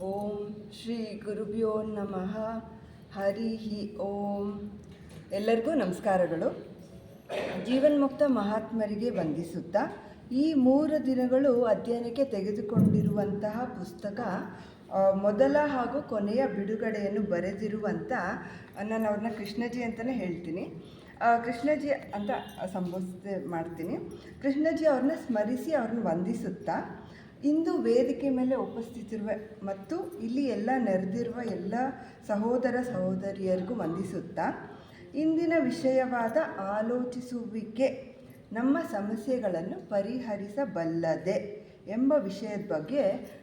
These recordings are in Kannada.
ಓಂ ಶ್ರೀ ಗುರುಭ್ಯೋ ನಮಃ. ಹರಿ ಹಿ ಓಂ. ಎಲ್ಲರಿಗೂ ನಮಸ್ಕಾರಗಳು. ಜೀವನ್ಮುಕ್ತ ಮಹಾತ್ಮರಿಗೆ ವಂದಿಸುತ್ತಾ ಈ ಮೂರು ದಿನಗಳು ಅಧ್ಯಯನಕ್ಕೆ ತೆಗೆದುಕೊಂಡಿರುವಂತಹ ಪುಸ್ತಕ ಮೊದಲ ಹಾಗೂ ಕೊನೆಯ ಬಿಡುಗಡೆಯನ್ನು ಬರೆದಿರುವಂಥ ನಾನು ಅವ್ರನ್ನ ಕೃಷ್ಣಜಿ ಅಂತಲೇ ಹೇಳ್ತೀನಿ. ಕೃಷ್ಣಜಿ ಅಂತ ಸಂಬೋಧಿಸ ಮಾಡ್ತೀನಿ. ಕೃಷ್ಣಜಿ ಅವ್ರನ್ನ ಸ್ಮರಿಸಿ ಅವ್ರನ್ನ ವಂದಿಸುತ್ತಾ ಇಂದು ವೇದಿಕೆ ಮೇಲೆ ಉಪಸ್ಥಿತಿರುವ ಮತ್ತು ಇಲ್ಲಿ ಎಲ್ಲ ನೆರೆದಿರುವ ಎಲ್ಲ ಸಹೋದರ ಸಹೋದರಿಯರಿಗೂ ವಂದಿಸುತ್ತಾ ಇಂದಿನ ವಿಷಯವಾದ ಆಲೋಚಿಸುವಿಕೆ ನಮ್ಮ ಸಮಸ್ಯೆಗಳನ್ನು ಪರಿಹರಿಸಬಲ್ಲದೆ ಎಂಬ ವಿಷಯದ ಬಗ್ಗೆ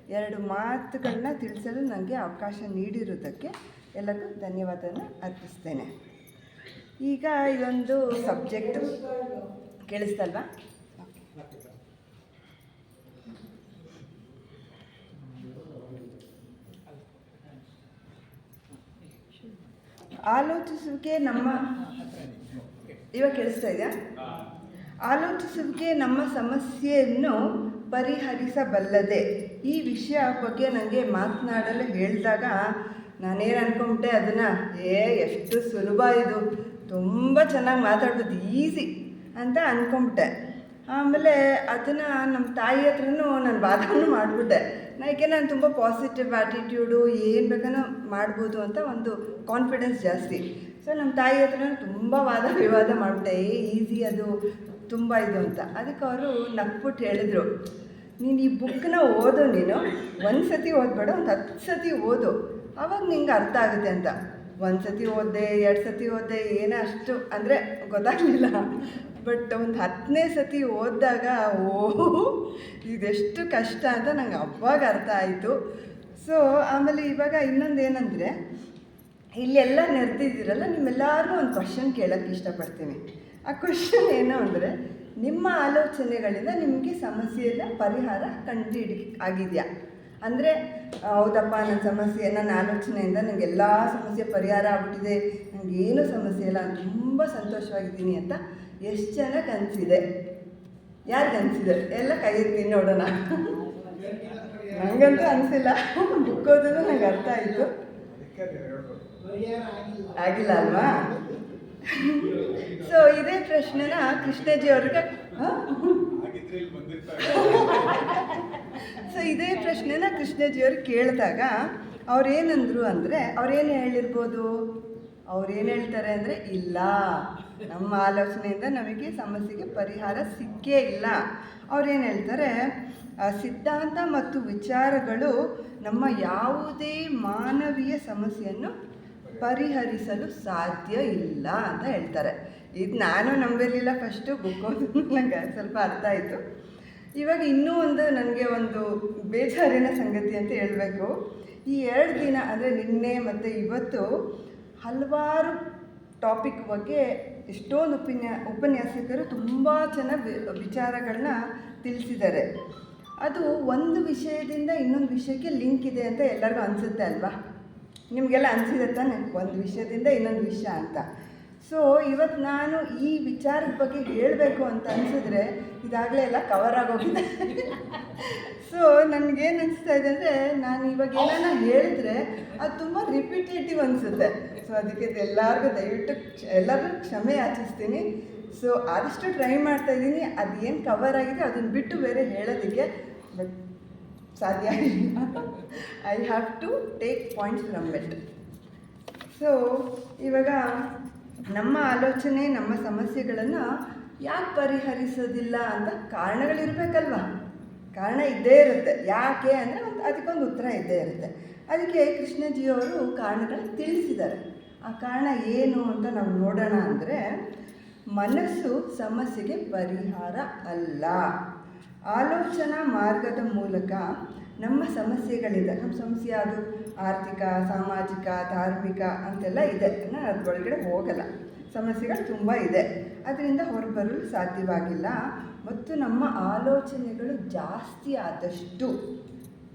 ಎರಡು ಮಾತುಗಳನ್ನ ತಿಳಿಸಲು ನನಗೆ ಅವಕಾಶ ನೀಡಿರುವುದಕ್ಕೆ ಎಲ್ಲರಿಗೂ ಧನ್ಯವಾದನ ಅರ್ಪಿಸ್ತೇನೆ. ಈಗ ಇದೊಂದು ಸಬ್ಜೆಕ್ಟು ಕೇಳಿಸ್ತಲ್ವಾ? ಆಲೋಚಿಸುವಿಕೆ ನಮ್ಮ ಇವಾಗ ಕೇಳಿಸ್ತಾ ಇದೆಯಾ? ಆಲೋಚಿಸುವಿಕೆ ನಮ್ಮ ಸಮಸ್ಯೆಯನ್ನು ಪರಿಹರಿಸಬಲ್ಲದೆ. ಈ ವಿಷಯ ಬಗ್ಗೆ ನನಗೆ ಮಾತನಾಡಲು ಹೇಳಿದಾಗ ನಾನೇನು ಅಂದ್ಕೊಂಬಿಟ್ಟೆ ಅದನ್ನು ಏ ಎಷ್ಟು ಸುಲಭ ಇದು. ತುಂಬ ಚೆನ್ನಾಗಿ ಮಾತಾಡ್ಬೋದು ಈಸಿ. ಅಂತ ಅಂದ್ಕೊಂಬಿಟ್ಟೆ ಆಮೇಲೆ ಅದನ್ನು ನಮ್ಮ ತಾಯಿ ಹತ್ರನೂ ನಾನು ವಾದವನ್ನು ಮಾಡಿಬಿಟ್ಟೆ. ನನಗೆ ನಾನು ತುಂಬ ಪಾಸಿಟಿವ್ ಆ್ಯಟಿಟ್ಯೂಡು ಏನು ಬೇಕನೋ ಮಾಡ್ಬೋದು ಅಂತ ಒಂದು ಕಾನ್ಫಿಡೆನ್ಸ್ ಜಾಸ್ತಿ. ಸೊ ನಮ್ಮ ತಾಯಿ ಹತ್ರ ತುಂಬ ವಾದ ವಿವಾದ ಮಾಡಿಬಿಟ್ಟೆ. ಏ ಈಸಿ ಅದು, ತುಂಬ ಇದು ಅಂತ. ಅದಕ್ಕೆ ಅವರು ನಕ್ಬಿಟ್ಟು ಹೇಳಿದರು, ನೀನು ಈ ಬುಕ್ನ ಓದು ನೀನು. ಒಂದು ಸತಿ ಓದಬೇಡ, ಒಂದು ಹತ್ತು ಸತಿ ಓದು. ಆವಾಗ ನಿಂಗೆ ಅರ್ಥ ಆಗುತ್ತೆ ಅಂತ. ಒಂದು ಸತಿ ಓದಿದೆ, ಎರಡು ಸತಿ ಓದಿದೆ, ಏನೋ ಅಷ್ಟು ಅಂದರೆ ಗೊತ್ತಾಗಲಿಲ್ಲ. ಬಟ್ ಒಂದು ಹತ್ತನೇ ಸತಿ ಓದಿದಾಗ ಓ ಇದೆಷ್ಟು ಕಷ್ಟ ಅಂತ ನಂಗೆ ಅವಾಗ ಅರ್ಥ ಆಯಿತು. ಸೊ ಆಮೇಲೆ ಇವಾಗ ಇನ್ನೊಂದು ಏನಂದರೆ, ಇಲ್ಲೆಲ್ಲ ನೆರೆದಿದ್ದೀರಲ್ಲ, ನಿಮ್ಮೆಲ್ಲರಿಗೂ ಒಂದು ಕ್ವಶನ್ ಕೇಳೋಕ್ಕೆ ಇಷ್ಟಪಡ್ತೀನಿ. ಆ ಕ್ವಶನ್ ಏನು ಅಂದರೆ, ನಿಮ್ಮ ಆಲೋಚನೆಗಳಿಂದ ನಿಮಗೆ ಸಮಸ್ಯೆಯ ಪರಿಹಾರ ಕಂಡುಹಿಡಿ, ಆಗಿದೆಯಾ? ಅಂದರೆ, ಹೌದಪ್ಪ ನನ್ನ ಸಮಸ್ಯೆ ನನ್ನ ಆಲೋಚನೆಯಿಂದ ನನಗೆ ಎಲ್ಲ ಸಮಸ್ಯೆ ಪರಿಹಾರ ಆಗ್ಬಿಟ್ಟಿದೆ ನನಗೇನು ಸಮಸ್ಯೆ ಇಲ್ಲ ತುಂಬ ಸಂತೋಷವಾಗಿದ್ದೀನಿ ಅಂತ ಎಷ್ಟು ಜನ ಅನಿಸಿದೆ ಯಾರು ಅನಿಸಿದೆ ಎಲ್ಲ ಕೈ ನೋಡೋಣ ನನಗಂತೂ ಅನಿಸಿಲ್ಲ. ಬುಕ್ ನಂಗೆ ಅರ್ಥ ಆಯಿತು. ಆಗಿಲ್ಲ ಅಲ್ವಾ? ಸೊ ಇದೇ ಪ್ರಶ್ನೆನ ಕೃಷ್ಣಜಿ ಅವ್ರಿಗೆ ಸೊ ಇದೇ ಪ್ರಶ್ನೆನ ಕೃಷ್ಣಜಿ ಅವ್ರಿಗೆ ಕೇಳಿದಾಗ ಅವ್ರೇನಂದ್ರು ಅಂದರೆ, ಅವ್ರೇನು ಹೇಳಿರ್ಬೋದು? ಅವ್ರೇನು ಹೇಳ್ತಾರೆ ಅಂದರೆ ಇಲ್ಲ. ನಮ್ಮ ಆಲೋಚನೆಯಿಂದ ನಮಗೆ ಸಮಸ್ಯೆಗೆ ಪರಿಹಾರ ಸಿಕ್ಕೇ ಇಲ್ಲ. ಅವ್ರೇನು ಹೇಳ್ತಾರೆ ಸಿದ್ಧಾಂತ ಮತ್ತು ವಿಚಾರಗಳು ನಮ್ಮ ಯಾವುದೇ ಮಾನವೀಯ ಸಮಸ್ಯೆಯನ್ನು ಪರಿಹರಿಸಲು ಸಾಧ್ಯ ಇಲ್ಲ ಅಂತ ಹೇಳ್ತಾರೆ. ಇದು ನಾನು ನಂಬಿರಲಿಲ್ಲ ಫಸ್ಟು ಬುಕ್ ನನಗೆ ಸ್ವಲ್ಪ ಅರ್ಥ ಆಯಿತು. ಇವಾಗ ಇನ್ನೂ ಒಂದು ನನಗೆ ಒಂದು ಬೇಜಾರಿನ ಸಂಗತಿ ಅಂತ ಹೇಳಬೇಕು. ಈ ಎರಡು ದಿನ ಅಂದರೆ ನಿನ್ನೆ ಮತ್ತು ಇವತ್ತು ಹಲವಾರು ಟಾಪಿಕ್ ಬಗ್ಗೆ ಎಷ್ಟೊಂದು ಉಪನ್ಯಾ, ಉಪನ್ಯಾಸಕರು ತುಂಬ ಚೆನ್ನಾಗಿ ವಿಚಾರಗಳನ್ನ ತಿಳಿಸಿದ್ದಾರೆ. ಅದು ಒಂದು ವಿಷಯದಿಂದ ಇನ್ನೊಂದು ವಿಷಯಕ್ಕೆ ಲಿಂಕ್ ಇದೆ ಅಂತ ಎಲ್ಲರಿಗೂ ಅನಿಸುತ್ತೆ ಅಲ್ವಾ? ನಿಮಗೆಲ್ಲ ಅನಿಸಿದೆ ತಾನೆ ಒಂದು ವಿಷಯದಿಂದ ಇನ್ನೊಂದು ವಿಷಯ ಅಂತ? ಸೊ ಇವತ್ತು ನಾನು ಈ ವಿಚಾರದ ಬಗ್ಗೆ ಹೇಳಬೇಕು ಅಂತ ಅನಿಸಿದ್ರೆ ಇದಾಗಲೇ ಎಲ್ಲ ಕವರ್ ಆಗೋಗಿದೆ. ಸೊ ನನಗೇನು ಅನಿಸ್ತಾ ಇದೆ ಅಂದರೆ ನಾನು ಇವಾಗ ಏನಾನ ಹೇಳಿದ್ರೆ ಅದು ತುಂಬ ರಿಪಿಟೇಟಿವ್ ಅನಿಸುತ್ತೆ. ಸೊ ಅದಕ್ಕೆ ಎಲ್ಲರಿಗೂ ದಯವಿಟ್ಟು ಎಲ್ಲರೂ ಕ್ಷಮೆ ಯಾಚಿಸ್ತೀನಿ ಸೊ ಆದಷ್ಟು ಟ್ರೈ ಮಾಡ್ತಾ ಇದ್ದೀನಿ ಅದೇನು ಕವರ್ ಆಗಿದೆ ಅದನ್ನು ಬಿಟ್ಟು ಬೇರೆ ಹೇಳೋದಕ್ಕೆ ಬಟ್ ಸಾಧ್ಯ ಇಲ್ಲ. I have to take points from it so ಇವಾಗ ನಮ್ಮ ಆಲೋಚನೆ, ನಮ್ಮ ಸಮಸ್ಯೆಗಳನ್ನು ಯಾಕೆ ಪರಿಹರಿಸೋದಿಲ್ಲ ಅಂತ ಕಾರಣಗಳಿರಬೇಕಲ್ವ? ಕಾರಣ ಇದ್ದೇ ಇರುತ್ತೆ. ಯಾಕೆ ಅಂದರೆ ಒಂದು ಅದಕ್ಕೊಂದು ಉತ್ತರ ಇದ್ದೇ ಇರುತ್ತೆ. ಅದಕ್ಕೆ ಕೃಷ್ಣಜಿಯವರು ಕಾರಣಗಳು ತಿಳಿಸಿದ್ದಾರೆ. ಆ ಕಾರಣ ಏನು ಅಂತ ನಾವು ನೋಡೋಣ ಅಂದರೆ, ಮನಸ್ಸು ಸಮಸ್ಯೆಗೆ ಪರಿಹಾರ ಅಲ್ಲ. ಆಲೋಚನಾ ಮಾರ್ಗದ ಮೂಲಕ ನಮ್ಮ ಸಮಸ್ಯೆಗಳಿದೆ. ನಮ್ಮ ಸಮಸ್ಯೆ ಅದು ಆರ್ಥಿಕ, ಸಾಮಾಜಿಕ, ಧಾರ್ಮಿಕ ಅಂತೆಲ್ಲ ಇದೆ. ನಾನು ಅದ್ರೊಳಗಡೆ ಹೋಗಲ್ಲ. ಸಮಸ್ಯೆಗಳು ತುಂಬ ಇದೆ. ಅದರಿಂದ ಹೊರಬರಲು ಸಾಧ್ಯವಾಗಿಲ್ಲ. ಮತ್ತು ನಮ್ಮ ಆಲೋಚನೆಗಳು ಜಾಸ್ತಿ ಆದಷ್ಟು,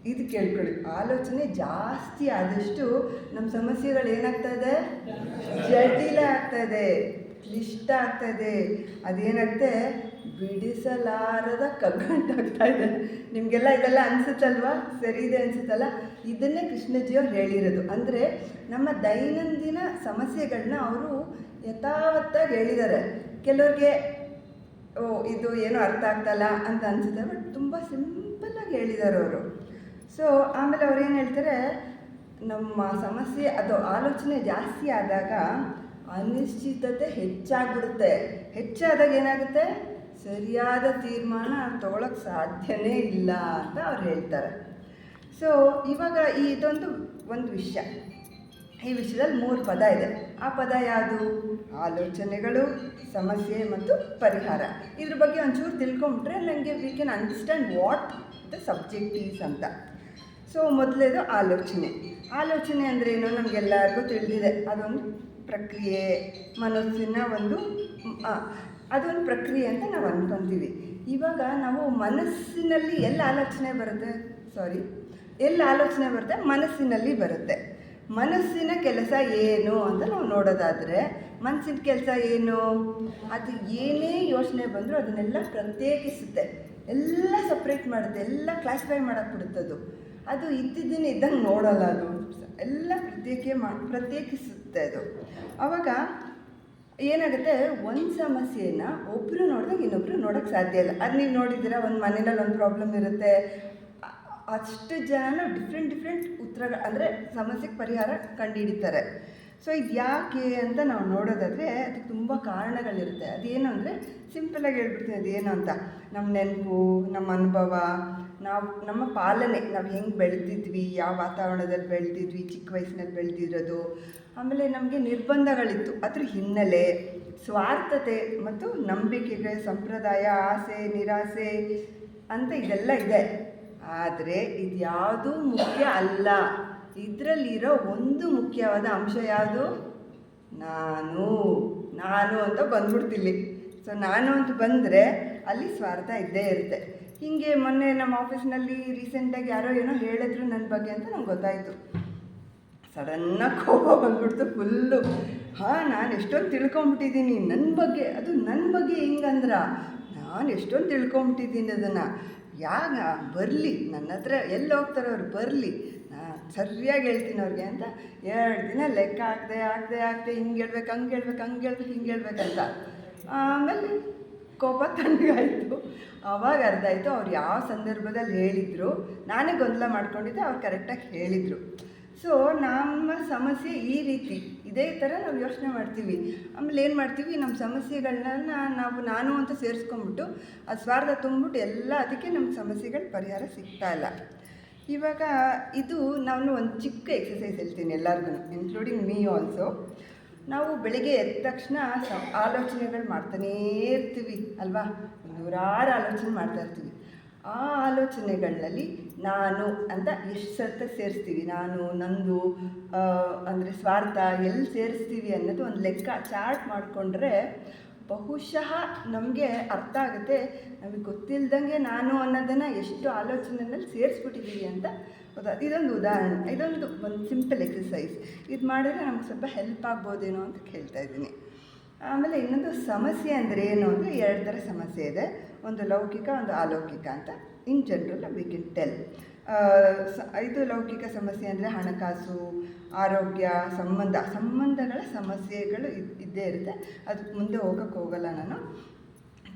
ಇದು ಕೇಳ್ಕೊಳ್ಳಿ. ಆಲೋಚನೆ ಜಾಸ್ತಿ ಆದಷ್ಟು ನಮ್ಮ ಸಮಸ್ಯೆಗಳು ಏನಾಗ್ತದೆ ಜಟಿಲ ಇದೆ. ಕ್ಲಿಷ್ಟ ಆಗ್ತದೆ ಅದೇನಾಗುತ್ತೆ ಬಿಡಿಸಲಾರದ ಕಗ್ಗಂಟಾಗ್ತಾ ಇದೆ. ನಿಮಗೆಲ್ಲ ಇದೆಲ್ಲ ಅನಿಸುತ್ತಲ್ವಾ? ಸರಿ ಇದೆ ಅನಿಸುತ್ತಲ್ಲ? ಇದನ್ನೇ ಕೃಷ್ಣಜಿಯವ್ರು ಹೇಳಿರೋದು. ಅಂದರೆ ನಮ್ಮ ದೈನಂದಿನ ಸಮಸ್ಯೆಗಳನ್ನ ಅವರು ಯಥಾವತ್ತಾಗಿ ಹೇಳಿದ್ದಾರೆ. ಕೆಲವ್ರಿಗೆ, ಓ, ಇದು ಏನೂ ಅರ್ಥ ಆಗ್ತಲ್ಲ ಅಂತ ಅನಿಸುತ್ತೆ. ಬಟ್ ತುಂಬ ಸಿಂಪಲ್ಲಾಗಿ ಹೇಳಿದ್ದಾರೆ ಅವರು. ಸೊ ಆಮೇಲೆ ಅವ್ರು ಏನು ಹೇಳ್ತಾರೆ? ನಮ್ಮ ಸಮಸ್ಯೆ, ಅದು ಆಲೋಚನೆ ಜಾಸ್ತಿ ಆದಾಗ ಅನಿಶ್ಚಿತತೆ ಹೆಚ್ಚಾಗ್ಬಿಡುತ್ತೆ. ಹೆಚ್ಚಾದಾಗ ಏನಾಗುತ್ತೆ? ಸರಿಯಾದ ತೀರ್ಮಾನ ತಗೊಳಕ್ಕೆ ಸಾಧ್ಯನೇ ಇಲ್ಲ ಅಂತ ಅವ್ರು ಹೇಳ್ತಾರೆ. ಸೊ ಇವಾಗ ಇದೊಂದು ಒಂದು ವಿಷಯ. ಈ ವಿಷಯದಲ್ಲಿ ಮೂರು ಪದ ಇದೆ. ಆ ಪದ ಯಾವುದು? ಆಲೋಚನೆಗಳು, ಸಮಸ್ಯೆ ಮತ್ತು ಪರಿಹಾರ. ಇದ್ರ ಬಗ್ಗೆ ಒಂಚೂರು ತಿಳ್ಕೊಂಬಿಟ್ರೆ ನನಗೆ we can understand what the subject is ಅಂತ. ಸೊ ಮೊದಲೇದು ಆಲೋಚನೆ. ಆಲೋಚನೆ ಅಂದ್ರೇನು ನಮಗೆಲ್ಲರಿಗೂ ತಿಳಿದಿದೆ. ಅದೊಂದು ಪ್ರಕ್ರಿಯೆ, ಮನಸ್ಸಿನ ಒಂದು ಅದೊಂದು ಪ್ರಕ್ರಿಯೆ ಅಂತ ನಾವು ಅಂದ್ಕೊಂತೀವಿ ಇವಾಗ ನಾವು ಮನಸ್ಸಿನಲ್ಲಿ ಎಲ್ಲ ಆಲೋಚನೆ ಬರುತ್ತೆ? ಸಾರಿ ಎಲ್ಲ ಆಲೋಚನೆ ಬರುತ್ತೆ? ಮನಸ್ಸಿನಲ್ಲಿ ಬರುತ್ತೆ. ಮನಸ್ಸಿನ ಕೆಲಸ ಏನು ಅಂತ ನಾವು ನೋಡೋದಾದರೆ, ಮನಸ್ಸಿನ ಕೆಲಸ ಏನು? ಅದು ಏನೇ ಯೋಚನೆ ಬಂದರೂ ಅದನ್ನೆಲ್ಲ ಪ್ರತ್ಯೇಕಿಸುತ್ತೆ. ಎಲ್ಲ ಸಪ್ರೇಟ್ ಮಾಡುತ್ತೆ. ಎಲ್ಲ ಕ್ಲಾಸಿಫೈ ಬಿಡುತ್ತದು. ಅದು ಇದ್ದಿದ್ದೀನಿ ಇದ್ದಂಗೆ ನೋಡೋಲ್ಲ ಅದು. ಎಲ್ಲ ಪ್ರತ್ಯೇಕ ಮಾ, ಪ್ರತ್ಯೇಕಿಸುತ್ತೆ ಅದು. ಆವಾಗ ಏನಾಗುತ್ತೆ? ಒಂದು ಸಮಸ್ಯೆನ ಒಬ್ಬರು ನೋಡಿದಾಗ ಇನ್ನೊಬ್ರು ನೋಡೋಕ್ಕೆ ಸಾಧ್ಯ ಇಲ್ಲ. ಅದು ನೀವು ನೋಡಿದ್ದೀರಾ? ಒಂದು ಮನೇಲಿ ಒಂದು ಪ್ರಾಬ್ಲಮ್ ಇರುತ್ತೆ. ಅಷ್ಟು ಜನ ಡಿಫ್ರೆಂಟ್ ಡಿಫ್ರೆಂಟ್ ಉತ್ತರ ಅಂದರೆ ಸಮಸ್ಯೆಗೆ ಪರಿಹಾರ ಕಂಡುಹಿಡಿತಾರೆ ಸೊ ಇದು ಯಾಕೆ ಅಂತ ನಾವು ನೋಡೋದಾದರೆ, ಅದಕ್ಕೆ ತುಂಬ ಕಾರಣಗಳಿರುತ್ತೆ. ಅದೇನು ಅಂದರೆ ಸಿಂಪಲಾಗಿ ಹೇಳ್ಬಿಡ್ತೀನಿ ಅದೇನು ಅಂತ. ನಮ್ಮ ನೆನಪು ನಮ್ಮ ಅನುಭವ, ನಾವು, ನಮ್ಮ ಪಾಲನೆ. ನಾವು ಹೆಂಗೆ ಬೆಳೆದಿದ್ವಿ? ಯಾವ ವಾತಾವರಣದಲ್ಲಿ ಬೆಳೆದಿದ್ವಿ? ಚಿಕ್ಕ ವಯಸ್ಸಿನಲ್ಲಿ ಬೆಳೆದಿರೋದು? ಆಮೇಲೆ ನಮಗೆ ನಿರ್ಬಂಧಗಳಿತ್ತು. ಅದ್ರ ಹಿನ್ನೆಲೆ ಸ್ವಾರ್ಥತೆ ಮತ್ತು ನಂಬಿಕೆಗೆ ಸಂಪ್ರದಾಯ, ಆಸೆ, ನಿರಾಸೆ ಅಂತ ಇದೆಲ್ಲ ಇದೆ. ಆದರೆ ಇದು ಯಾವುದೂ ಮುಖ್ಯ ಅಲ್ಲ. ಇದರಲ್ಲಿರೋ ಒಂದು ಮುಖ್ಯವಾದ ಅಂಶ ಯಾವುದು? ನಾನು ನಾನು ಅಂತ ಬಂದ್ಬಿಡ್ತಿಲ್ಲಿ ಸೊ, ನಾನು ಅಂತ ಬಂದರೆ ಅಲ್ಲಿ ಸ್ವಾರ್ಥ ಇದ್ದೇ ಇರುತ್ತೆ. ಹೀಗೆ ಮೊನ್ನೆ ನಮ್ಮ ಆಫೀಸ್ನಲ್ಲಿ ರೀಸೆಂಟಾಗಿ ಯಾರೋ ಏನೋ ಹೇಳಿದ್ರು ನನ್ನ ಬಗ್ಗೆ ಅಂತ ನಂಗೆ ಗೊತ್ತಾಯಿತು. ಸಡನ್ನಾಗಿ ಕೋಪ ಬಂದ್ಬಿಡ್ತು ಫುಲ್ಲು. ಹಾಂ, ನಾನು ಎಷ್ಟೊಂದು ತಿಳ್ಕೊಂಬಿಟ್ಟಿದ್ದೀನಿ. ನನ್ನ ಬಗ್ಗೆ, ಅದು ನನ್ನ ಬಗ್ಗೆ ಹೆಂಗಂದ್ರ? ನಾನು ಎಷ್ಟೊಂದು ತಿಳ್ಕೊಂಬಿಟ್ಟಿದ್ದೀನಿ ಅದನ್ನು. ಯಾಗ, ಬರಲಿ. ನನ್ನ ಹತ್ರ ಎಲ್ಲಿ ಹೋಗ್ತಾರೆ ಅವ್ರು ಬರಲಿ. ಸರಿಯಾಗಿ ಹೇಳ್ತೀನಿ ಅವ್ರಿಗೆ ಅಂತ. ಎರಡು ದಿನ ಲೆಕ್ಕ ಆಗದೆ ಆಗದೆ ಆಗದೆ ಹಿಂಗೆ ಹೇಳ್ಬೇಕು, ಹಂಗೆ ಹೇಳ್ಬೇಕು ಹಂಗೆ ಹೇಳ್ಬೇಕು, ಹಿಂಗೆ ಹೇಳ್ಬೇಕಂತ. ಆಮೇಲೆ ಕೋಪ ತಣ್ಣಗಾಯಿತು. ಅವಾಗ ಅರ್ಧ ಆಯಿತು ಅವ್ರು ಯಾವ ಸಂದರ್ಭದಲ್ಲಿ ಹೇಳಿದರು, ನಾನೇ ಗೊಂದಲ ಮಾಡ್ಕೊಂಡಿದ್ದೆ, ಅವ್ರು ಕರೆಕ್ಟಾಗಿ ಹೇಳಿದರು. ಸೊ ನಮ್ಮ ಸಮಸ್ಯೆ ಈ ರೀತಿ. ಇದೇ ಥರ ನಾವು ಯೋಚನೆ ಮಾಡ್ತೀವಿ. ಆಮೇಲೆ ಏನು ಮಾಡ್ತೀವಿ, ನಮ್ಮ ಸಮಸ್ಯೆಗಳನ್ನ ನಾವು ನಾನು ಅಂತ ಸೇರಿಸ್ಕೊಂಬಿಟ್ಟು ಆ ಸ್ವಾರ್ಥ ತುಂಬಿಟ್ಟು ಎಲ್ಲ ಅದಕ್ಕೆ ನಮ್ಮ ಸಮಸ್ಯೆಗಳ ಪರಿಹಾರ ಸಿಗ್ತಾ ಇಲ್ಲ. ಇವಾಗ ಇದು ನಾನು ಒಂದು ಚಿಕ್ಕ ಎಕ್ಸಸೈಸ್ ಹೇಳ್ತೀನಿ ಎಲ್ಲರಿಗೂ ಇನ್ಕ್ಲೂಡಿಂಗ್ ಮೀ ಆಲ್ಸೋ ನಾವು ಬೆಳಿಗ್ಗೆ ಎದ್ದ ತಕ್ಷಣ ಆಲೋಚನೆಗಳು ಮಾಡ್ತಾನೇ ಇರ್ತೀವಿ, ಅಲ್ವಾ? ನೂರಾರು ಆಲೋಚನೆ ಮಾಡ್ತಾ ಇರ್ತೀವಿ. ಆ ಆಲೋಚನೆಗಳಲ್ಲಿ ನಾನು ಅಂತ ಎಷ್ಟು ಸತ ಸೇರಿಸ್ತೀವಿ? ನಾನು, ನಂದು ಅಂದರೆ ಸ್ವಾರ್ಥ ಎಲ್ಲಿ ಸೇರಿಸ್ತೀವಿ ಅನ್ನೋದು ಒಂದು ಲೆಕ್ಕ ಚಾರ್ಟ್ ಮಾಡಿಕೊಂಡ್ರೆ ಬಹುಶಃ ನಮಗೆ ಅರ್ಥ ಆಗುತ್ತೆ. ನಮಗೆ ಗೊತ್ತಿಲ್ದಂಗೆ ನಾನು ಅನ್ನೋದನ್ನು ಎಷ್ಟು ಆಲೋಚನೆಯಲ್ಲಿ ಸೇರಿಸ್ಬಿಟ್ಟಿದ್ದೀವಿ ಅಂತ ಗೊತ್ತಾ? ಇದೊಂದು ಉದಾಹರಣೆ, ಇದೊಂದು ಒಂದು ಸಿಂಪಲ್ ಎಕ್ಸಸೈಸ್ ಇದು ಮಾಡಿದ್ರೆ ನಮ್ಗೆ ಸ್ವಲ್ಪ ಹೆಲ್ಪ್ ಆಗ್ಬೋದೇನೋ ಅಂತ ಕೇಳ್ತಾ ಇದ್ದೀನಿ. ಆಮೇಲೆ ಇನ್ನೊಂದು ಸಮಸ್ಯೆ ಅಂದರೆ ಏನು ಅಂದರೆ ಎರಡು ಥರ ಸಮಸ್ಯೆ ಇದೆ. ಒಂದು ಲೌಕಿಕ, ಒಂದು ಅಲೌಕಿಕ ಅಂತ. In general we can tell ಇದು ಲೌಕಿಕ ಸಮಸ್ಯೆ ಅಂದರೆ ಹಣಕಾಸು, ಆರೋಗ್ಯ, ಸಂಬಂಧ. ಸಂಬಂಧಗಳ ಸಮಸ್ಯೆಗಳು ಇದ್- ಇದ್ದೇ ಇರುತ್ತೆ. ಅದು ಮುಂದೆ ಹೋಗೋಕ್ಕೆ ಹೋಗಲ್ಲ ನಾನು.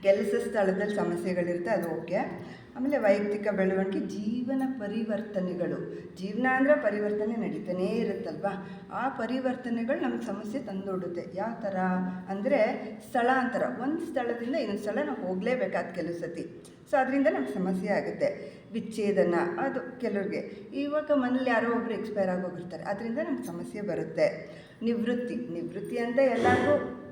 ಕೆಲಸ ಸ್ಥಳದಲ್ಲಿ ಸಮಸ್ಯೆಗಳಿರುತ್ತೆ, ಅದು ಓಕೆ ಆಮೇಲೆ ವೈಯಕ್ತಿಕ ಬೆಳವಣಿಗೆ, ಜೀವನ ಪರಿವರ್ತನೆಗಳು. ಜೀವನ ಅಂದರೆ ಪರಿವರ್ತನೆ ನಡೀತಾನೇ ಇರುತ್ತಲ್ವಾ? ಆ ಪರಿವರ್ತನೆಗಳು ನಮ್ಗೆ ಸಮಸ್ಯೆ ತಂದೊಡುತ್ತೆ ಯಾವ ಥರ? ಅಂದರೆ ಸ್ಥಳಾಂತರ. ಒಂದು ಸ್ಥಳದಿಂದ ಇನ್ನೊಂದು ಸ್ಥಳ ನಾವು ಹೋಗಲೇಬೇಕಾದ ಕೆಲವು ಸತಿ. ಸೊ ಅದರಿಂದ ನಮ್ಗೆ ಸಮಸ್ಯೆ ಆಗುತ್ತೆ. ವಿಚ್ಛೇದನ, ಅದು ಕೆಲವ್ರಿಗೆ. ಇವಾಗ ಮನೇಲಿ ಯಾರೋ ಒಬ್ರು ಎಕ್ಸ್ಪೈರ್ ಆಗೋಗಿರ್ತಾರೆ. ಅದರಿಂದ ನಮ್ಗೆ ಸಮಸ್ಯೆ ಬರುತ್ತೆ. ನಿವೃತ್ತಿ. ನಿವೃತ್ತಿ ಅಂತ ಎಲ್ಲರಿಗೂ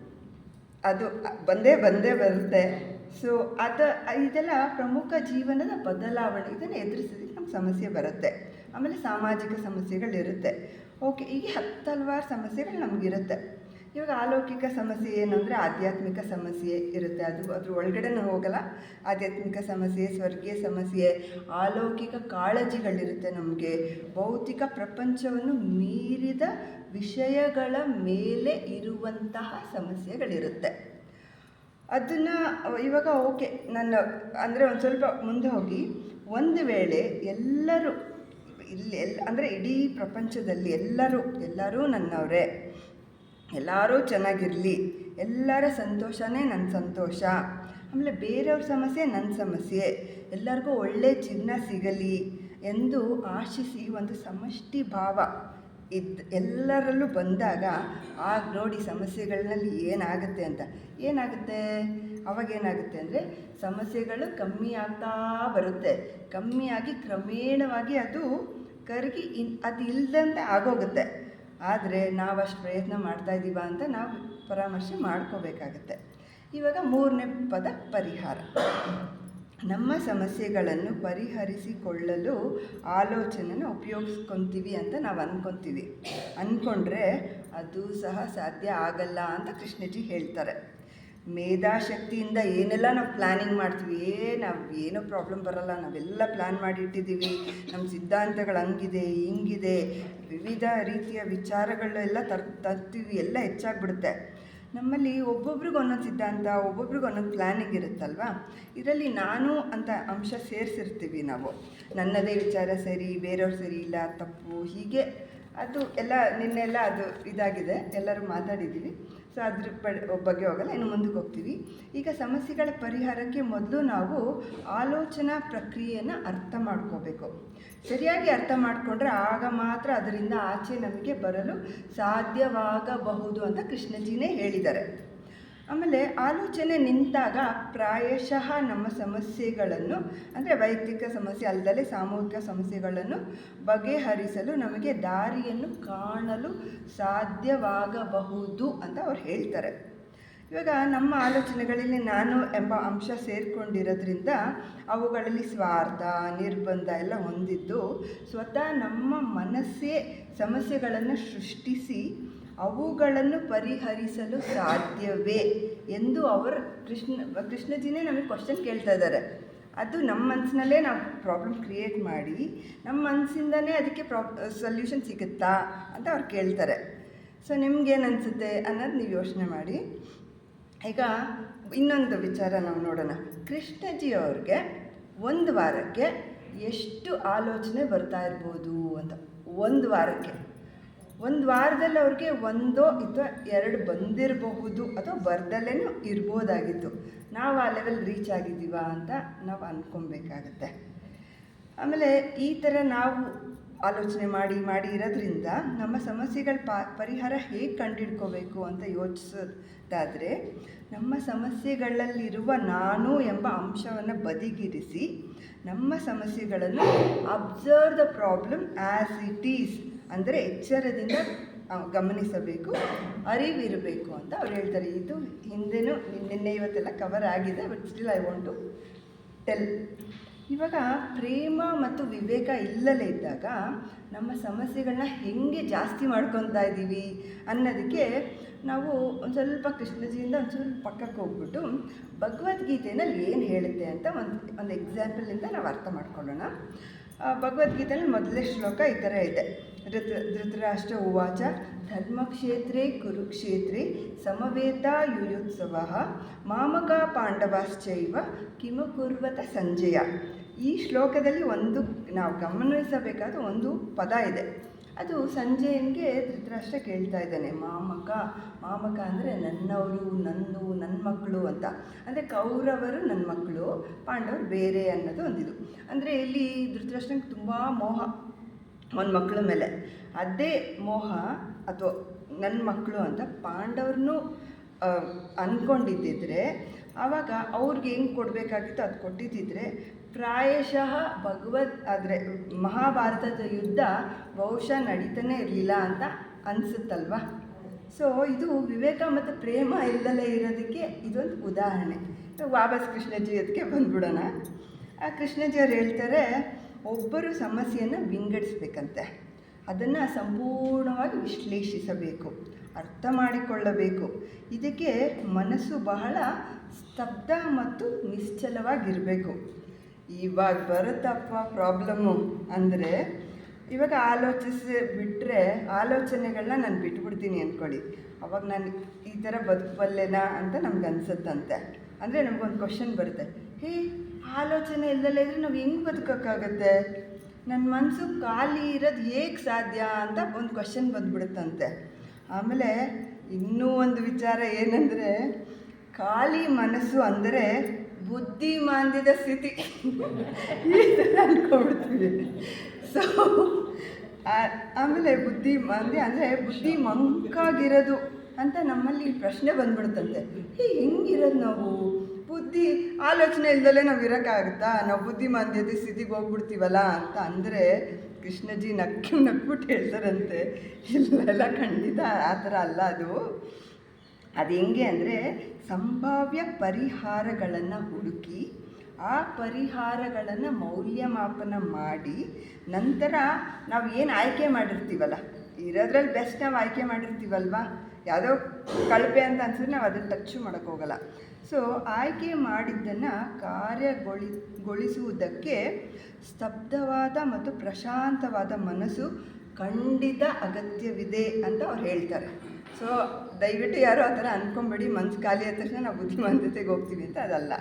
ಅದು ಬಂದೇ ಬಂದೇ ಬರುತ್ತೆ. ಸೊ ಅದ, ಇದೆಲ್ಲ ಪ್ರಮುಖ ಜೀವನದ ಬದಲಾವಣೆ, ಇದನ್ನು ಎದುರಿಸೋದಕ್ಕೆ ನಮ್ಗೆ ಸಮಸ್ಯೆ ಬರುತ್ತೆ. ಆಮೇಲೆ ಸಾಮಾಜಿಕ ಸಮಸ್ಯೆಗಳಿರುತ್ತೆ. ಓಕೆ ಹೀಗೆ ಹತ್ತಲ್ವಾರು ಸಮಸ್ಯೆಗಳು ನಮಗಿರುತ್ತೆ. ಇವಾಗ ಅಲೌಕಿಕ ಸಮಸ್ಯೆ ಏನು ಅಂದರೆ ಆಧ್ಯಾತ್ಮಿಕ ಸಮಸ್ಯೆ ಇರುತ್ತೆ. ಅದು, ಅದ್ರ ಒಳಗಡೆನೂ ಹೋಗಲ್ಲ. ಆಧ್ಯಾತ್ಮಿಕ ಸಮಸ್ಯೆ, ಸ್ವರ್ಗೀಯ ಸಮಸ್ಯೆ, ಅಲೌಕಿಕ ಕಾಳಜಿಗಳಿರುತ್ತೆ ನಮಗೆ. ಭೌತಿಕ ಪ್ರಪಂಚವನ್ನು ಮೀರಿದ ವಿಷಯಗಳ ಮೇಲೆ ಇರುವಂತಹ ಸಮಸ್ಯೆಗಳಿರುತ್ತೆ. ಅದನ್ನು, ಇವಾಗ ಓಕೆ, ನನ್ನ, ಅಂದರೆ ಒಂದು ಸ್ವಲ್ಪ ಮುಂದೆ ಹೋಗಿ, ಒಂದು ವೇಳೆ ಎಲ್ಲರೂ, ಇಲ್ಲಿ ಎಲ್ಲ ಅಂದರೆ ಇಡೀ ಪ್ರಪಂಚದಲ್ಲಿ ಎಲ್ಲರೂ ಎಲ್ಲರೂ ನನ್ನವರೇ, ಎಲ್ಲರೂ ಚೆನ್ನಾಗಿರಲಿ, ಎಲ್ಲರ ಸಂತೋಷನೇ ನನ್ನ ಸಂತೋಷ, ಆಮೇಲೆ ಬೇರೆಯವ್ರ ಸಮಸ್ಯೆ ನನ್ನ ಸಮಸ್ಯೆ, ಎಲ್ಲರಿಗೂ ಒಳ್ಳೆ ಜೀವನ ಸಿಗಲಿ ಎಂದು ಆಶಿಸಿ ಒಂದು ಸಮಷ್ಟಿ ಭಾವ. ಇದ್ ಎಲ್ಲರಲ್ಲೂ ಬಂದಾಗ, ಆಗ ನೋಡಿ ಸಮಸ್ಯೆಗಳಲ್ಲಿ ಏನಾಗುತ್ತೆ ಅಂತ. ಏನಾಗುತ್ತೆ? ಅವಾಗೇನಾಗುತ್ತೆ ಅಂದರೆ, ಸಮಸ್ಯೆಗಳು ಕಮ್ಮಿ ಆಗ್ತಾ ಬರುತ್ತೆ. ಕಮ್ಮಿಯಾಗಿ ಕ್ರಮೇಣವಾಗಿ ಅದು ಕರಗಿ ಇನ್, ಅದು ಇಲ್ಲದಂತೆ ಆಗೋಗುತ್ತೆ. ಆದರೆ ನಾವು ಅಷ್ಟು ಪ್ರಯತ್ನ ಮಾಡ್ತಾ ಇದ್ದೀವ ಅಂತ ನಾವು ಪರಾಮರ್ಶೆ ಮಾಡ್ಕೋಬೇಕಾಗತ್ತೆ. ಇವಾಗ ಮೂರನೇ ಪದ ಪರಿಹಾರ. ನಮ್ಮ ಸಮಸ್ಯೆಗಳನ್ನು ಪರಿಹರಿಸಿಕೊಳ್ಳಲು ಆಲೋಚನೆನ ಉಪಯೋಗಿಸ್ಕೊತೀವಿ ಅಂತ ನಾವು ಅಂದ್ಕೊತೀವಿ ಅಂದ್ಕೊಂಡ್ರೆ ಅದು ಸಹ ಸಾಧ್ಯ ಆಗಲ್ಲ ಅಂತ ಕೃಷ್ಣಜಿ ಹೇಳ್ತಾರೆ. ಮೇಧಾಶಕ್ತಿಯಿಂದ ಏನೆಲ್ಲ ನಾವು ಪ್ಲ್ಯಾನಿಂಗ್ ಮಾಡ್ತೀವಿ, ಏ ನಾವು ಏನೋ ಪ್ರಾಬ್ಲಮ್ ಬರಲ್ಲ, ನಾವೆಲ್ಲ ಪ್ಲ್ಯಾನ್ ಮಾಡಿ ಇಟ್ಟಿದ್ದೀವಿ ನಮ್ಮ ಸಿದ್ಧಾಂತಗಳು ಹಂಗಿದೆ, ಹಿಂಗಿದೆ, ವಿವಿಧ ರೀತಿಯ ವಿಚಾರಗಳೆಲ್ಲ ತರ್, ತರ್ತೀವಿ, ಎಲ್ಲ ಹೆಚ್ಚಾಗ್ಬಿಡುತ್ತೆ. ನಮ್ಮಲ್ಲಿ ಒಬ್ಬೊಬ್ರಿಗೆ ಒಂದೊಂದು ಸಿದ್ಧಾಂತ, ಒಬ್ಬೊಬ್ರಿಗೆ ಒಂದೊಂದು ಪ್ಲ್ಯಾನಿಂಗ್ ಇರುತ್ತಲ್ವಾ ಇದರಲ್ಲಿ ನಾನು ಅಂತ ಅಂಶ ಸೇರಿಸಿರ್ತೀವಿ ನಾವು. ನನ್ನದೇ ವಿಚಾರ ಸರಿ, ಬೇರೆಯವ್ರು ಸರಿ ಇಲ್ಲ, ತಪ್ಪು, ಹೀಗೆ. ಅದು ಎಲ್ಲ, ನಿನ್ನೆಲ್ಲ ಅದು ಇದಾಗಿದೆ. ಎಲ್ಲರೂ ಮಾತಾಡಿದ್ದೀವಿ. ಸೊ ಅದ್ರ ಬ- ಬಗ್ಗೆ ಹೋಗಲ್ಲ, ಇನ್ನು ಮುಂದಕ್ಕೆ ಹೋಗ್ತೀವಿ. ಈಗ ಸಮಸ್ಯೆಗಳ ಪರಿಹಾರಕ್ಕೆ ಮೊದಲು ನಾವು ಆಲೋಚನಾ ಪ್ರಕ್ರಿಯೆಯನ್ನು ಅರ್ಥ ಮಾಡ್ಕೋಬೇಕು. ಸರಿಯಾಗಿ ಅರ್ಥ ಮಾಡಿಕೊಂಡ್ರೆ ಆಗ ಮಾತ್ರ ಅದರಿಂದ ಆಚೆ ನಮಗೆ ಬರಲು ಸಾಧ್ಯವಾಗಬಹುದು ಅಂತ ಕೃಷ್ಣಜಿನೇ ಹೇಳಿದ್ದಾರೆ. ಆಮೇಲೆ ಆಲೋಚನೆ ನಿಂತಾಗ ಪ್ರಾಯಶಃ ನಮ್ಮ ಸಮಸ್ಯೆಗಳನ್ನು, ಅಂದರೆ ವೈಯಕ್ತಿಕ ಸಮಸ್ಯೆ ಅಲ್ಲದೆ ಸಾಮೂಹಿಕ ಸಮಸ್ಯೆಗಳನ್ನು ಬಗೆಹರಿಸಲು ನಮಗೆ ದಾರಿಯನ್ನು ಕಾಣಲು ಸಾಧ್ಯವಾಗಬಹುದು ಅಂತ ಅವ್ರು ಹೇಳ್ತಾರೆ. ಇವಾಗ ನಮ್ಮ ಆಲೋಚನೆಗಳಲ್ಲಿ ನಾನು ಎಂಬ ಅಂಶ ಸೇರಿಕೊಂಡಿರೋದ್ರಿಂದ ಅವುಗಳಲ್ಲಿ ಸ್ವಾರ್ಥ, ನಿರ್ಬಂಧ ಎಲ್ಲ ಹೊಂದಿದ್ದು ಸ್ವತಃ ನಮ್ಮ ಮನಸ್ಸೇ ಸಮಸ್ಯೆಗಳನ್ನು ಸೃಷ್ಟಿಸಿ ಅವುಗಳನ್ನು ಪರಿಹರಿಸಲು ಸಾಧ್ಯವೇ ಎಂದು ಅವರು ಕೃಷ್ಣ, ಕೃಷ್ಣಜಿನೇ ನಮಗೆ ಕ್ವಶನ್ ಕೇಳ್ತಾ ಇದ್ದಾರೆ. ಅದು ನಮ್ಮ ಮನಸ್ಸಿನಲ್ಲೇ ನಾವು ಪ್ರಾಬ್ಲಮ್ ಕ್ರಿಯೇಟ್ ಮಾಡಿ, ನಮ್ಮ ಮನಸ್ಸಿಂದನೇ ಅದಕ್ಕೆ ಸೊಲ್ಯೂಷನ್ ಸಿಗುತ್ತಾ ಅಂತ ಅವ್ರು ಕೇಳ್ತಾರೆ. ಸೊ ನಿಮ್ಗೇನು ಅನಿಸುತ್ತೆ ಅನ್ನೋದು ನೀವು ಯೋಚನೆ ಮಾಡಿ. ಈಗ ಇನ್ನೊಂದು ವಿಚಾರ ನಾವು ನೋಡೋಣ. ಕೃಷ್ಣಜಿ ಅವ್ರಿಗೆ ಒಂದು ವಾರಕ್ಕೆ ಎಷ್ಟು ಆಲೋಚನೆ ಬರ್ತಾ ಇರ್ಬೋದು ಅಂತ. ಒಂದು ವಾರಕ್ಕೆ. ಒಂದು ವಾರದಲ್ಲಿ ಅವ್ರಿಗೆ ಒಂದೋ ಅಥವಾ ಎರಡು ಬಂದಿರಬಹುದು ಅಥವಾ ಬರ್ದಲ್ಲೇ ಇರ್ಬೋದಾಗಿತ್ತು. ನಾವು ಆ ಲೆವೆಲ್ ರೀಚ್ ಆಗಿದ್ದೀವ ಅಂತ ನಾವು ಅಂದ್ಕೊಬೇಕಾಗತ್ತೆ ಆಮೇಲೆ ಈ ಥರ ನಾವು ಆಲೋಚನೆ ಮಾಡಿ ಮಾಡಿ ಇರೋದ್ರಿಂದ ನಮ್ಮ ಸಮಸ್ಯೆಗಳ ಪ, ಪರಿಹಾರ ಹೇಗೆ ಕಂಡುಹಿಡ್ಕೋಬೇಕು ಅಂತ ಯೋಚಿಸೋದಾದರೆ, ನಮ್ಮ ಸಮಸ್ಯೆಗಳಲ್ಲಿರುವ ನಾನು ಎಂಬ ಅಂಶವನ್ನು ಬದಿಗಿರಿಸಿ ನಮ್ಮ ಸಮಸ್ಯೆಗಳನ್ನು observe the problem as it is ಅಂದರೆ ಎಚ್ಚರದಿಂದ ಗಮನಿಸಬೇಕು, ಅರಿವಿರಬೇಕು ಅಂತ ಅವ್ರು ಹೇಳ್ತಾರೆ. ಇದು ಹಿಂದೆನೂ ನಿನ್ನೆ ಇವತ್ತೆಲ್ಲ ಕವರ್ ಆಗಿದೆ but still I want to tell ಇವಾಗ ಪ್ರೇಮ ಮತ್ತು ವಿವೇಕ ಇಲ್ಲದೇ ಇದ್ದಾಗ ನಮ್ಮ ಸಮಸ್ಯೆಗಳನ್ನ ಹೆಂಗೆ ಜಾಸ್ತಿ ಮಾಡ್ಕೊತಾ ಇದ್ದೀವಿ ಅನ್ನೋದಕ್ಕೆ ನಾವು ಒಂದು ಸ್ವಲ್ಪ ಕೃಷ್ಣಜಿಯಿಂದ ಒಂದು ಸ್ವಲ್ಪ ಪಕ್ಕಕ್ಕೆ ಹೋಗ್ಬಿಟ್ಟು ಭಗವದ್ಗೀತೆಯಲ್ಲಿ ಏನು ಹೇಳುತ್ತೆ ಅಂತ ಒಂದು ಒಂದು ಎಕ್ಸಾಂಪಲಿಂದ ನಾವು ಅರ್ಥ ಮಾಡ್ಕೊಳ್ಳೋಣ. ಭಗವದ್ಗೀತೆಯಲ್ಲಿ ಮೊದಲನೇ ಶ್ಲೋಕ ಈ ಥರ ಇದೆ. ಧೃತ, ಧೃತರಾಷ್ಟ್ರ ಉವಾಚ, ಧರ್ಮಕ್ಷೇತ್ರೇ ಕುರುಕ್ಷೇತ್ರೇ ಸಮವೇತ ಯುಯುತ್ಸವ ಮಾಮಕ ಪಾಂಡವಾಶ್ಚೈವ ಕಿಮಕುರ್ವತ ಸಂಜಯ. ಈ ಶ್ಲೋಕದಲ್ಲಿ ಒಂದು, ನಾವು ಗಮನಿಸಬೇಕಾದ ಒಂದು ಪದ ಇದೆ. ಅದು ಸಂಜಯನಿಗೆ ಧೃತರಾಷ್ಟ್ರ ಕೇಳ್ತಾ ಇದ್ದಾನೆ. ಮಾಮಕ ಮಾಮಕ ಅಂದರೆ ನನ್ನವರು, ನಂದು ನನ್ನ ಮಕ್ಕಳು ಅಂತ. ಅಂದರೆ ಕೌರವರು ನನ್ನ ಮಕ್ಕಳು ಪಾಂಡವರು ಬೇರೆ ಅನ್ನೋದು ಒಂದಿದು. ಅಂದರೆ ಇಲ್ಲಿ ಧೃತರಾಷ್ಟ್ರನಿಗೆ ತುಂಬ ಮೋಹ. ಅವನ ಮಕ್ಕಳ ಮೇಲೆ. ಅದೇ ಮೋಹ ಅಥವಾ ನನ್ನ ಮಕ್ಕಳು ಅಂತ ಪಾಂಡವ್ರನ್ನೂ ಅಂದ್ಕೊಂಡಿದ್ದಿದ್ರೆ ಆವಾಗ ಅವ್ರಿಗೆ ಹೆಂಗೆ ಕೊಡಬೇಕಾಗಿತ್ತು ಅದು ಕೊಟ್ಟಿದ್ದಿದ್ರೆ, ಪ್ರಾಯಶಃ ಭಗವದ್ ಆದರೆ ಮಹಾಭಾರತದ ಯುದ್ಧ ಬಹುಶಃ ನಡೀತಾನೆ ಇರಲಿಲ್ಲ ಅಂತ ಅನಿಸುತ್ತಲ್ವ? ಸೊ ಇದು ವಿವೇಕ ಮತ್ತು ಪ್ರೇಮ ಇಲ್ಲದಲ್ಲೇ ಇರೋದಕ್ಕೆ ಇದೊಂದು ಉದಾಹರಣೆ. ವಾಪಸ್ ಕೃಷ್ಣಜಿ ಅದಕ್ಕೆ ಬಂದ್ಬಿಡೋಣ. ಆ ಕೃಷ್ಣಜಿ ಅವ್ರು ಹೇಳ್ತಾರೆ ಒಬ್ಬರು ಸಮಸ್ಯೆಯನ್ನು ವಿಂಗಡಿಸ್ಬೇಕಂತೆ. ಅದನ್ನು ಸಂಪೂರ್ಣವಾಗಿ ವಿಶ್ಲೇಷಿಸಬೇಕು, ಅರ್ಥ ಮಾಡಿಕೊಳ್ಳಬೇಕು. ಇದಕ್ಕೆ ಮನಸ್ಸು ಬಹಳ ಸ್ತಬ್ಧ ಮತ್ತು ನಿಶ್ಚಲವಾಗಿರಬೇಕು. ಇವಾಗ ಬರುತ್ತಪ್ಪ ಪ್ರಾಬ್ಲಮ್ಮು ಅಂದರೆ, ಇವಾಗ ಆಲೋಚಿಸಿ ಬಿಟ್ಟರೆ ಆಲೋಚನೆಗಳನ್ನ ನಾನು ಬಿಟ್ಬಿಡ್ತೀನಿ ಅಂದ್ಕೊಳ್ಳಿ ಅವಾಗ ನಾನು ಈ ಥರ ಬದುಕಬಲ್ಲೆನಾ ಅಂತ ನಮ್ಗೆ ಅನ್ಸುತ್ತಂತೆ ಅಂದರೆ ನಮಗೊಂದು ಕ್ವಶನ್ ಬರುತ್ತೆ, ಹೇ ಆಲೋಚನೆ ಇಲ್ಲದಲ್ಲೇ ಇದ್ರೆ ನಾವು ಹೆಂಗೆ ಬದುಕೋಕ್ಕಾಗತ್ತೆ? ನನ್ನ ಮನಸ್ಸು ಖಾಲಿ ಇರೋದು ಹೇಗೆ ಸಾಧ್ಯ ಅಂತ ಒಂದು ಕ್ವಶನ್ ಬಂದ್ಬಿಡುತ್ತಂತೆ. ಆಮೇಲೆ ಇನ್ನೂ ಒಂದು ವಿಚಾರ ಏನಂದರೆ, ಖಾಲಿ ಮನಸ್ಸು ಅಂದರೆ ಬುದ್ಧಿ ಮಾಂದ್ಯದ ಸ್ಥಿತಿ. ಈ ಥರ ಅನ್ಕೊಂಡ್ಬಿಡ್ತೀವಿ ಸೊ ಆಮೇಲೆ ಬುದ್ಧಿ ಮಾಂದ್ಯ ಅಂದರೆ ಬುದ್ಧಿ ಮಂಕಾಗಿರೋದು ಅಂತ ನಮ್ಮಲ್ಲಿ ಪ್ರಶ್ನೆ ಬಂದ್ಬಿಡುತ್ತಂತೆ. ಹೇ, ಹೆಂಗಿರೋದು ನಾವು? ಬುದ್ಧಿ ಆಲೋಚನೆ ಇಲ್ದಲೇ ನಾವು ಇರೋಕ್ಕಾಗುತ್ತಾ ನಾವು ಬುದ್ಧಿ ಮಾಂದ್ಯತೆ ಸ್ಥಿತಿಗೆ ಹೋಗ್ಬಿಡ್ತೀವಲ್ಲ ಅಂತ ಅಂದರೆ ಕೃಷ್ಣಜಿ ನಕ್ಕಿ ನಕ್ಬಿಟ್ಟು ಹೇಳ್ತಾರಂತೆ. ಇಲ್ಲ ಇಲ್ಲ, ಖಂಡಿತ ಆ ಥರ ಅಲ್ಲ ಅದು. ಅದು ಹೆಂಗೆ ಅಂದರೆ ಸಂಭಾವ್ಯ ಪರಿಹಾರಗಳನ್ನು ಹುಡುಕಿ ಆ ಪರಿಹಾರಗಳನ್ನು ಮೌಲ್ಯಮಾಪನ ಮಾಡಿ ನಂತರ ನಾವು ಏನು ಆಯ್ಕೆ ಮಾಡಿರ್ತೀವಲ್ಲ? ಇರೋದ್ರಲ್ಲಿ ಬೆಸ್ಟ್ ನಾವು ಆಯ್ಕೆ ಮಾಡಿರ್ತೀವಲ್ವಾ? ಯಾವುದೋ ಕಳಪೆ ಅಂತ ಅನ್ಸಿದ್ರೆ ನಾವು ಅದನ್ನು ಟಚ್ಚು ಮಾಡೋಕ್ಕೋಗಲ್ಲ ಸೊ ಆಯ್ಕೆ ಮಾಡಿದ್ದನ್ನು ಕಾರ್ಯಗೊಳಿಗೊಳಿಸುವುದಕ್ಕೆ ಸ್ತಬ್ಧವಾದ ಮತ್ತು ಪ್ರಶಾಂತವಾದ ಮನಸ್ಸು ಖಂಡಿತ ಅಗತ್ಯವಿದೆ ಅಂತ ಅವ್ರು ಹೇಳ್ತಾರೆ. ಸೊ ದಯವಿಟ್ಟು ಯಾರು ಆ ಥರ ಅಂದ್ಕೊಂಬೇಡಿ ಮನ್ಸು ಖಾಲಿ ಆದ ತಕ್ಷಣ ನಾವು ಬುದ್ಧಿವಂತತೆಗೆ ಹೋಗ್ತೀವಿ ಅಂತ ಅದಲ್ಲ.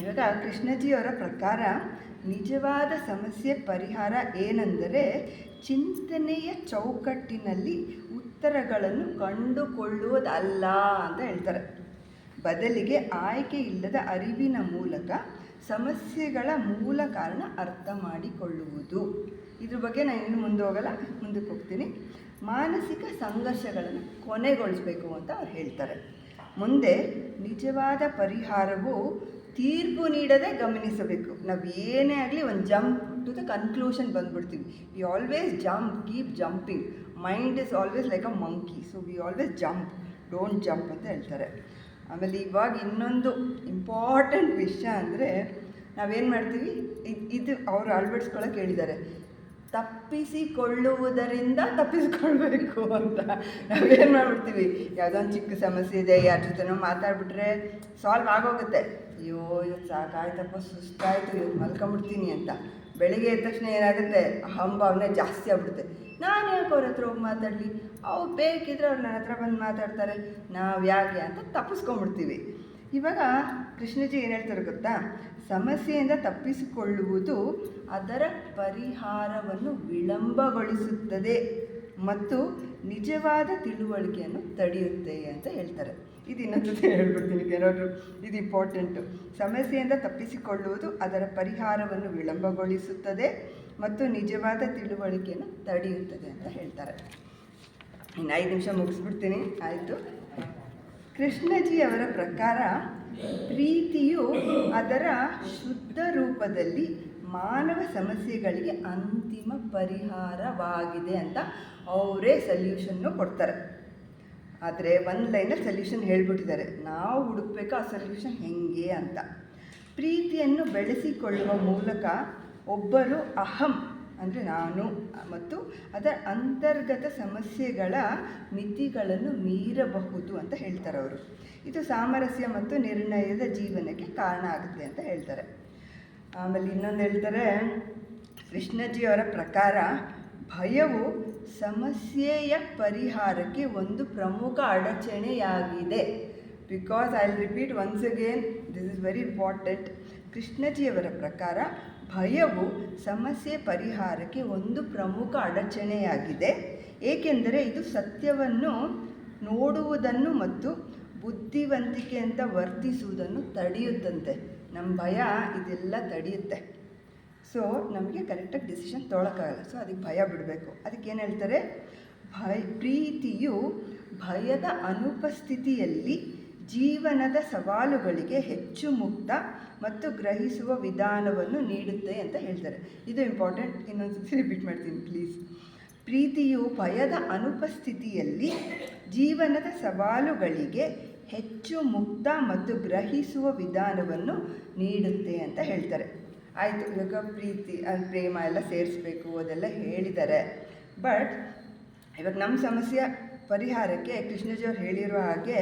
ಇವಾಗ ಕೃಷ್ಣಜಿಯವರ ಪ್ರಕಾರ ನಿಜವಾದ ಸಮಸ್ಯೆ ಪರಿಹಾರ ಏನೆಂದರೆ ಚಿಂತನೆಯ ಚೌಕಟ್ಟಿನಲ್ಲಿ ಉತ್ತರಗಳನ್ನು ಕಂಡುಕೊಳ್ಳುವುದಲ್ಲ ಅಂತ ಹೇಳ್ತಾರೆ. ಬದಲಿಗೆ ಆಯ್ಕೆ ಇಲ್ಲದ ಅರಿವಿನ ಮೂಲಕ ಸಮಸ್ಯೆಗಳ ಮೂಲ ಕಾರಣ ಅರ್ಥ ಮಾಡಿಕೊಳ್ಳುವುದು. ಇದ್ರ ಬಗ್ಗೆ ನಾನು ಇನ್ನು ಮುಂದೆ ಹೋಗಲ್ಲ, ಮುಂದಕ್ಕೆ ಹೋಗ್ತೀನಿ. ಮಾನಸಿಕ ಸಂಘರ್ಷಗಳನ್ನು ಕೊನೆಗೊಳಿಸಬೇಕು ಅಂತ ಅವ್ರು ಹೇಳ್ತಾರೆ. ಮುಂದೆ ನಿಜವಾದ ಪರಿಹಾರವು ತೀರ್ಪು ನೀಡದೆ ಗಮನಿಸಬೇಕು. ನಾವು ಏನೇ ಆಗಲಿ ಒಂದು jump to the conclusion ಬಂದ್ಬಿಡ್ತೀವಿ. We always jump keep jumping mind is always like a monkey so we always jump don't jump ಅಂತ ಹೇಳ್ತಾರೆ. ಆಮೇಲೆ ಇವಾಗ ಇನ್ನೊಂದು ಇಂಪಾರ್ಟೆಂಟ್ ವಿಷಯ ಅಂದರೆ ನಾವೇನು ಮಾಡ್ತೀವಿ? ಇದ್- ಅವರು ಅಳವಡಿಸ್ಕೊಳ್ಳೋಕೆ ಹೇಳಿದ್ದಾರೆ. ತಪ್ಪಿಸಿಕೊಳ್ಳುವುದರಿಂದ ತಪ್ಪಿಸ್ಕೊಳ್ಬೇಕು ಅಂತ. ನಾವೇನು ಮಾಡ್ಬಿಡ್ತೀವಿ? ಯಾವುದೋ ಒಂದು ಚಿಕ್ಕ ಸಮಸ್ಯೆ ಇದೆ, ಯಾರ ಜೊತೆನೋ ಮಾತಾಡ್ಬಿಟ್ರೆ ಸಾಲ್ವ್ ಆಗೋಗುತ್ತೆ. ಅಯ್ಯೋ ಇವತ್ತು ಸಾಕಾಯ್ತಪ್ಪ, ಸುಸ್ತಾಯಿತು ಮಲ್ಕೊಂಬಿಡ್ತೀನಿ ಅಂತ. ಬೆಳಿಗ್ಗೆ ಎದ್ದ ತಕ್ಷಣ ಏನಾಗುತ್ತೆ? ಅಹಂಭಾವನೆ ಜಾಸ್ತಿ ಆಗ್ಬಿಡುತ್ತೆ. ನಾನು ಯಾಕೆ ಅವ್ರ ಹತ್ರ ಹೋಗಿ ಮಾತಾಡಲಿ? ಅವ್ರು ಬೇಕಿದ್ರೆ ಅವ್ರು ನನ್ನ ಹತ್ರ ಬಂದು ಮಾತಾಡ್ತಾರೆ. ನಾವು ಯಾಕೆ ಅಂತ ತಪ್ಪಿಸ್ಕೊಂಡ್ಬಿಡ್ತೀವಿ ಇವಾಗ ಕೃಷ್ಣಜಿ ಏನು ಹೇಳ್ತಾರೆ ಗೊತ್ತಾ? ಸಮಸ್ಯೆಯಿಂದ ತಪ್ಪಿಸಿಕೊಳ್ಳುವುದು ಅದರ ಪರಿಹಾರವನ್ನು ವಿಳಂಬಗೊಳಿಸುತ್ತದೆ ಮತ್ತು ನಿಜವಾದ ತಿಳುವಳಿಕೆಯನ್ನು ತಡೆಯುತ್ತೆ ಅಂತ ಹೇಳ್ತಾರೆ. ಇದು ಇನ್ನೊಂದು ಹೇಳ್ಬಿಡ್ತೀನಿ ಕೆಲವರು ಇದು ಇಂಪಾರ್ಟೆಂಟು ಸಮಸ್ಯೆಯಿಂದ ತಪ್ಪಿಸಿಕೊಳ್ಳುವುದು ಅದರ ಪರಿಹಾರವನ್ನು ವಿಳಂಬಗೊಳಿಸುತ್ತದೆ ಮತ್ತು ನಿಜವಾದ ತಿಳುವಳಿಕೆಯನ್ನು ತಡೆಯುತ್ತದೆ ಅಂತ ಹೇಳ್ತಾರೆ. ಇನ್ನು ಐದು ನಿಮಿಷ ಮುಗಿಸ್ಬಿಡ್ತೀನಿ, ಆಯಿತು. ಕೃಷ್ಣಜಿ ಅವರ ಪ್ರಕಾರ ಪ್ರೀತಿಯು ಅದರ ಶುದ್ಧ ರೂಪದಲ್ಲಿ ಮಾನವ ಸಮಸ್ಯೆಗಳಿಗೆ ಅಂತಿಮ ಪರಿಹಾರವಾಗಿದೆ ಅಂತ ಅವರೇ ಸಲ್ಯೂಷನ್ನು ಕೊಡ್ತಾರೆ. ಆದರೆ ಒಂದು ಲೈನಲ್ಲಿ ಸೊಲ್ಯೂಷನ್ ಹೇಳ್ಬಿಟ್ಟಿದ್ದಾರೆ. ನಾವು ಹುಡುಕ್ಬೇಕು ಆ ಸೊಲ್ಯೂಷನ್ ಹೆಂಗೆ ಅಂತ. ಪ್ರೀತಿಯನ್ನು ಬೆಳೆಸಿಕೊಳ್ಳುವ ಮೂಲಕ ಒಬ್ಬರು ಅಹಂ ಅಂದರೆ ನಾನು ಮತ್ತು ಅದರ ಅಂತರ್ಗತ ಸಮಸ್ಯೆಗಳ ಮಿತಿಗಳನ್ನು ಮೀರಬಹುದು ಅಂತ ಹೇಳ್ತಾರೆ ಅವರು. ಇದು ಸಾಮರಸ್ಯ ಮತ್ತು ನಿರ್ಣಯದ ಜೀವನಕ್ಕೆ ಕಾರಣ ಆಗುತ್ತೆ ಅಂತ ಹೇಳ್ತಾರೆ. ಆಮೇಲೆ ಇನ್ನೊಂದು ಹೇಳ್ತಾರೆ, ಕೃಷ್ಣಜಿಯವರ ಪ್ರಕಾರ ಭಯವು ಸಮಸ್ಯೆಯ ಪರಿಹಾರಕ್ಕೆ ಒಂದು ಪ್ರಮುಖ ಅಡಚಣೆಯಾಗಿದೆ. Because I repeat once again this is very important ಕೃಷ್ಣಜಿಯವರ ಪ್ರಕಾರ ಭಯವು ಸಮಸ್ಯೆ ಪರಿಹಾರಕ್ಕೆ ಒಂದು ಪ್ರಮುಖ ಅಡಚಣೆಯಾಗಿದೆ. ಏಕೆಂದರೆ ಇದು ಸತ್ಯವನ್ನು ನೋಡುವುದನ್ನು ಮತ್ತು ಬುದ್ಧಿವಂತಿಕೆಯಿಂದ ವರ್ತಿಸುವುದನ್ನು ತಡೆಯುತ್ತಂತೆ. ನಮ್ಮ ಭಯ ಇದೆಲ್ಲ ತಡೆಯುತ್ತೆ. ಸೊ ನಮಗೆ ಕರೆಕ್ಟಾಗಿ ಡಿಸಿಷನ್ ತೊಗೊಳಕ್ಕಾಗಲ್ಲ ಸೊ ಅದಕ್ಕೆ ಭಯ ಬಿಡಬೇಕು. ಅದಕ್ಕೆ ಏನು ಹೇಳ್ತಾರೆ? ಭಯ, ಪ್ರೀತಿಯು ಭಯದ ಅನುಪಸ್ಥಿತಿಯಲ್ಲಿ ಜೀವನದ ಸವಾಲುಗಳಿಗೆ ಹೆಚ್ಚು ಮುಕ್ತ ಮತ್ತು ಗ್ರಹಿಸುವ ವಿಧಾನವನ್ನು ನೀಡುತ್ತೆ ಅಂತ ಹೇಳ್ತಾರೆ. ಇದು ಇಂಪಾರ್ಟೆಂಟ್ ಇನ್ನೊಂದು ರಿಪೀಟ್ ಮಾಡ್ತೀನಿ ಪ್ಲೀಸ್ ಪ್ರೀತಿಯು ಭಯದ ಅನುಪಸ್ಥಿತಿಯಲ್ಲಿ ಜೀವನದ ಸವಾಲುಗಳಿಗೆ ಹೆಚ್ಚು ಮುಕ್ತ ಮತ್ತು ಗ್ರಹಿಸುವ ವಿಧಾನವನ್ನು ನೀಡುತ್ತೆ ಅಂತ ಹೇಳ್ತಾರೆ. ಆಯಿತು ಇವಾಗ ಪ್ರೀತಿ ಅಲ್ಲಿ ಪ್ರೇಮ ಎಲ್ಲ ಸೇರಿಸ್ಬೇಕು ಅದೆಲ್ಲ ಹೇಳಿದ್ದಾರೆ. ಬಟ್ ಇವಾಗ ನಮ್ಮ ಸಮಸ್ಯೆ ಪರಿಹಾರಕ್ಕೆ ಕೃಷ್ಣಜಿಯವ್ರು ಹೇಳಿರೋ ಹಾಗೆ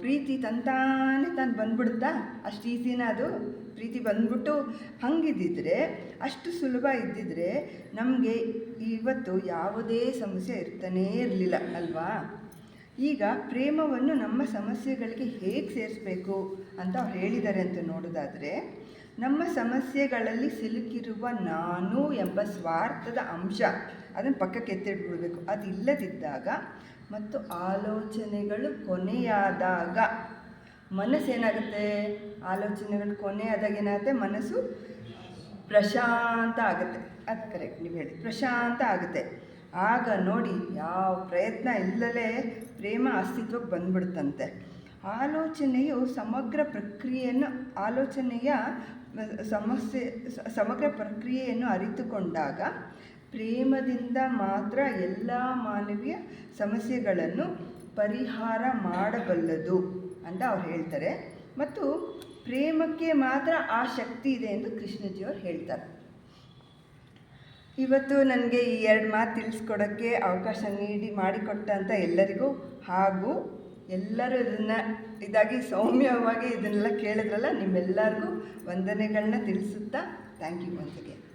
ಪ್ರೀತಿ ತಂತಾನೆ ತಾನು ಬಂದ್ಬಿಡುತ್ತಾ? ಅಷ್ಟು ಈಸಿನ ಅದು. ಪ್ರೀತಿ ಬಂದ್ಬಿಟ್ಟು ಹಂಗಿದ್ದಿದ್ರೆ, ಅಷ್ಟು ಸುಲಭ ಇದ್ದಿದ್ರೆ ನಮಗೆ ಇವತ್ತು ಯಾವುದೇ ಸಮಸ್ಯೆ ಇರ್ತಾನೇ ಇರಲಿಲ್ಲ, ಅಲ್ವಾ? ಈಗ ಪ್ರೇಮವನ್ನು ನಮ್ಮ ಸಮಸ್ಯೆಗಳಿಗೆ ಹೇಗೆ ಸೇರಿಸ್ಬೇಕು ಅಂತ ಅವ್ರು ಹೇಳಿದ್ದಾರೆ ಅಂತ ನೋಡೋದಾದರೆ ನಮ್ಮ ಸಮಸ್ಯೆಗಳಲ್ಲಿ ಸಿಲುಕಿರುವ ನಾನು ಎಂಬ ಸ್ವಾರ್ಥದ ಅಂಶ, ಅದನ್ನು ಪಕ್ಕಕ್ಕೆ ಎತ್ತಿಡ್ಬಿಡ್ಬೇಕು ಅದು ಇಲ್ಲದಿದ್ದಾಗ ಮತ್ತು ಆಲೋಚನೆಗಳು ಕೊನೆಯಾದಾಗ ಮನಸ್ಸೇನಾಗುತ್ತೆ ಆಲೋಚನೆಗಳು ಕೊನೆಯಾದಾಗ ಏನಾಗುತ್ತೆ? ಮನಸ್ಸು ಪ್ರಶಾಂತ ಆಗುತ್ತೆ. ಅದು ಕರೆಕ್ಟ್ ನೀವು ಹೇಳಿ. ಪ್ರಶಾಂತ ಆಗುತ್ತೆ. ಆಗ ನೋಡಿ ಯಾವ ಪ್ರಯತ್ನ ಇಲ್ಲಲೇ ಪ್ರೇಮ ಅಸ್ತಿತ್ವಕ್ಕೆ ಬಂದ್ಬಿಡುತ್ತಂತೆ. ಆಲೋಚನೆಯು ಸಮಗ್ರ ಪ್ರಕ್ರಿಯೆಯನ್ನು, ಆಲೋಚನೆಯ ಸಮಸ್ಯೆ ಸಮಗ್ರ ಪ್ರಕ್ರಿಯೆಯನ್ನು ಅರಿತುಕೊಂಡಾಗ ಪ್ರೇಮದಿಂದ ಮಾತ್ರ ಎಲ್ಲ ಮಾನವೀಯ ಸಮಸ್ಯೆಗಳನ್ನು ಪರಿಹಾರ ಮಾಡಬಲ್ಲದು ಅಂತ ಅವ್ರು ಹೇಳ್ತಾರೆ. ಮತ್ತು ಪ್ರೇಮಕ್ಕೆ ಮಾತ್ರ ಆ ಶಕ್ತಿ ಇದೆ ಎಂದು ಕೃಷ್ಣಜಿಯವರು ಹೇಳ್ತಾರೆ. ಇವತ್ತು ನನಗೆ ಈ ಎರಡು ಮಾತು ತಿಳಿಸ್ಕೊಡೋಕ್ಕೆ ಅವಕಾಶ ನೀಡಿ ಮಾಡಿಕೊಟ್ಟಂಥ ಎಲ್ಲರಿಗೂ ಹಾಗೂ ಎಲ್ಲರೂ ಇದನ್ನು ಇದಾಗಿ ಸೌಮ್ಯವಾಗಿ ಇದನ್ನೆಲ್ಲ ಕೇಳಿದ್ರಲ್ಲ ನಿಮ್ಮೆಲ್ಲರಿಗೂ ವಂದನೆಗಳನ್ನ ತಿಳಿಸುತ್ತಾ ಥ್ಯಾಂಕ್ ಯು ಒಂದಿಗೆ